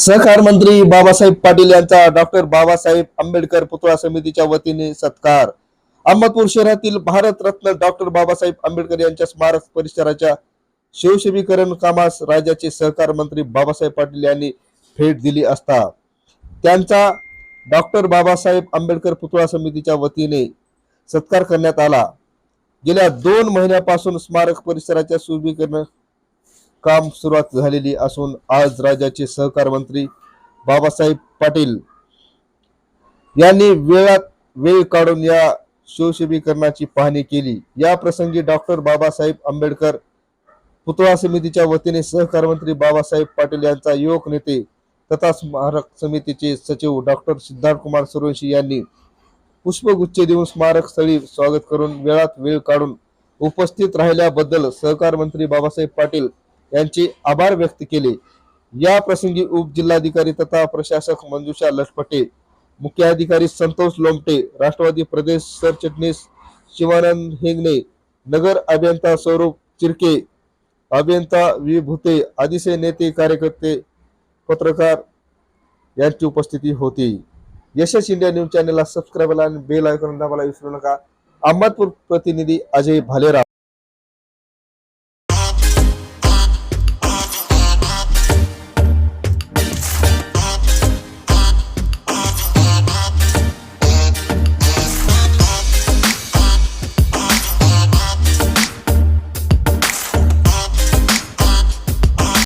सहकार मंत्री बाबासाहेब पाटील यांचा डॉक्टर बाबासाहेब आंबेडकर पुतळा समितीच्या वतीने सत्कार. अहमदपूर शहरातील भारतरत्न डॉक्टर बाबासाहेब आंबेडकर यांच्या स्मारक परिसराच्या शिवशेबीकरण कामास राज्याचे सहकार मंत्री बाबासाहेब पाटील यांनी भेट दिली असता त्यांचा डॉक्टर बाबासाहेब आंबेडकर पुतळा समितीच्या वतीने सत्कार करण्यात आला. गेल्या दोन महिन्यापासून स्मारक परिसराच्या सुशोभीकरण काम सुरुवात झालेली असून आज राज्याचे सहकार मंत्री बाबासाहेब पाटील यांनी वेळात वेळ काढून या शिवशिबीकरणाची पाहणी केली. या प्रसंगी डॉक्टर बाबासाहेब आंबेडकर पुतळा समितीच्या वतीने सहकार मंत्री बाबासाहेब पाटील यांचा युवक नेते तथा स्मारक समितीचे सचिव डॉक्टर सिद्धार्थ कुमार सुरवंशी यांनी पुष्पगुच्छ देऊन स्मारक स्थळी स्वागत करून वेळात वेळ काढून उपस्थित राहिल्याबद्दल सहकार मंत्री बाबासाहेब पाटील यांचे आभार व्यक्त केले. या प्रसंगी उपजिल्हाधिकारी तथा प्रशासक मंजुषा लटपटे मुख्याधिकारी संतोष लोमटे राष्ट्रवादी प्रदेश सरचिटणीस शिवानंद हेंगणे नगर अभियंता स्वरूप चिरके अभियंता विभूते आदिसे नेते कार्यकर्ते पत्रकार यांची उपस्थिती होती. यशस इंडिया न्यूज चॅनलला सबस्क्राईब आणि बेल आयकॉन दाबायला विसरू नका. अहमदपूर प्रतिनिधी अजय भालेराव.